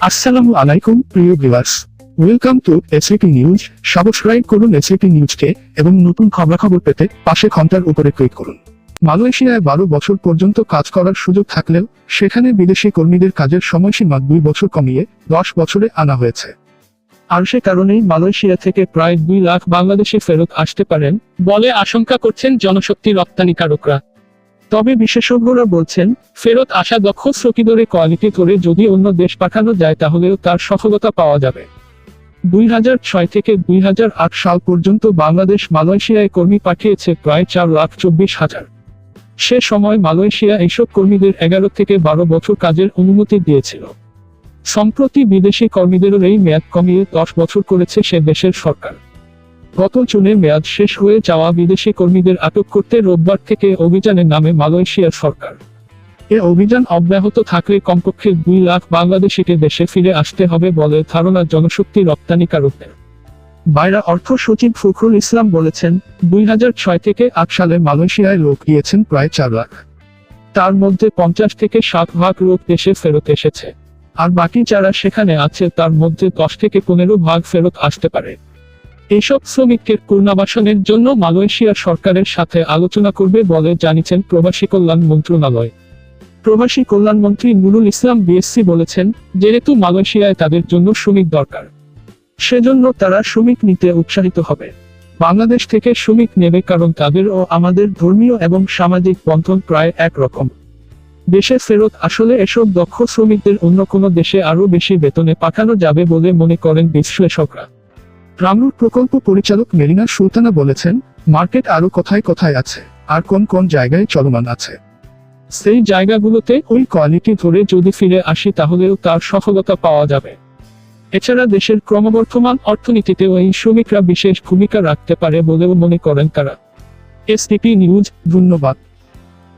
আসসালামু আলাইকুম, প্রিয় viewers. Welcome to S A P news subscribe করুন এসএপি নিউজকে এবং নতুন খবরাখবর পেতে পাশে ঘণ্টার উপরে ক্লিক করুন। মালয়েশিয়ায় বারো বছর পর্যন্ত কাজ করার সুযোগ থাকলেও সেখানে বিদেশি কর্মীদের কাজের সময়সীমা দুই বছর কমিয়ে দশ বছরে আনা হয়েছে। আর সে কারণেই মালয়েশিয়া থেকে প্রায় দুই লাখ বাংলাদেশে ফেরত আসতে পারেন বলে আশঙ্কা করছেন জনশক্তি রপ্তানিকারকরা। তবে বিশেষজ্ঞরা বলছেন, ফেরত আসা দক্ষ শ্রমিকদের কোয়ালিটি ধরে যদি অন্য দেশ পাঠানো যায় তাহলেও তার সফলতা পাওয়া যাবে। দুই হাজার ছয় থেকে দুই হাজার আট সাল পর্যন্ত বাংলাদেশ মালয়েশিয়ায় কর্মী পাঠিয়েছে প্রায় চার লাখ চব্বিশ হাজার। সে সময় মালয়েশিয়া এইসব কর্মীদের এগারো থেকে বারো বছর কাজের অনুমতি দিয়েছিল। সম্প্রতি বিদেশি কর্মীদেরও এই মেয়াদ কমিয়ে দশ বছর করেছে সে দেশের সরকার। গত জুনে মেয়াদ শেষ হয়ে যাওয়া বিদেশি কর্মীদের আটক করতে রোববার থেকে অভিযানের নামে মালয়েশিয়ার সরকার। এ অভিযান অব্যাহত থাকলে কমপক্ষে দুই লাখ বাংলাদেশিকে দেশে ফিরে আসতে হবে বলে ধারণা জনশক্তি রপ্তানিকারকদের বাইরা অর্থ সচিব ফখরুল ইসলাম বলেছেন, দুই হাজার ছয় থেকে আট সালে মালয়েশিয়ায় লোক গিয়েছেন প্রায় চার লাখ। তার মধ্যে পঞ্চাশ থেকে ষাট ভাগ লোক দেশে ফেরত এসেছে। আর বাকি যারা সেখানে আছে তার মধ্যে দশ থেকে পনেরো ভাগ ফেরত আসতে পারে। এইসব শ্রমিকদের পুনর্বাসনের জন্য মালয়েশিয়া সরকারের সাথে আলোচনা করবে বলে জানিয়েছেন প্রবাসী কল্যাণ মন্ত্রণালয়। প্রবাসী কল্যাণমন্ত্রী নুরুল ইসলাম বিএসসি বলেছেন, যেহেতু মালয়েশিয়ায় তাদের জন্য শ্রমিক দরকার, সেজন্য তারা শ্রমিক নিতে উৎসাহিত হবে। বাংলাদেশ থেকে শ্রমিক নেবে কারণ তাদের ও আমাদের ধর্মীয় এবং সামাজিক বন্ধন প্রায় একরকম। দেশে ফেরত আসলে এসব দক্ষ শ্রমিকদের অন্য কোনো দেশে আরও বেশি বেতনে পাঠানো যাবে বলে মনে করেন বিশ্লেষকরা। রামরুট প্রকল্প পরিচালক মেরিনা সুলতানা বলেছেন, মার্কেট আরও কোথায় কোথায় আছে, আর কোন কোন জায়গায় চলমান আছে। সেই জায়গাগুলোতে ওই কোয়ালিটি ধরে যদি ফিরে আসি তাহলেও তার সফলতা পাওয়া যাবে। এছাড়া দেশের ক্রমবর্ধমান অর্থনীতিতেও এই শ্রমিকরা বিশেষ ভূমিকা রাখতে পারে বলেও মনে করেন তারা। এসডিপি নিউজ, ধন্যবাদ।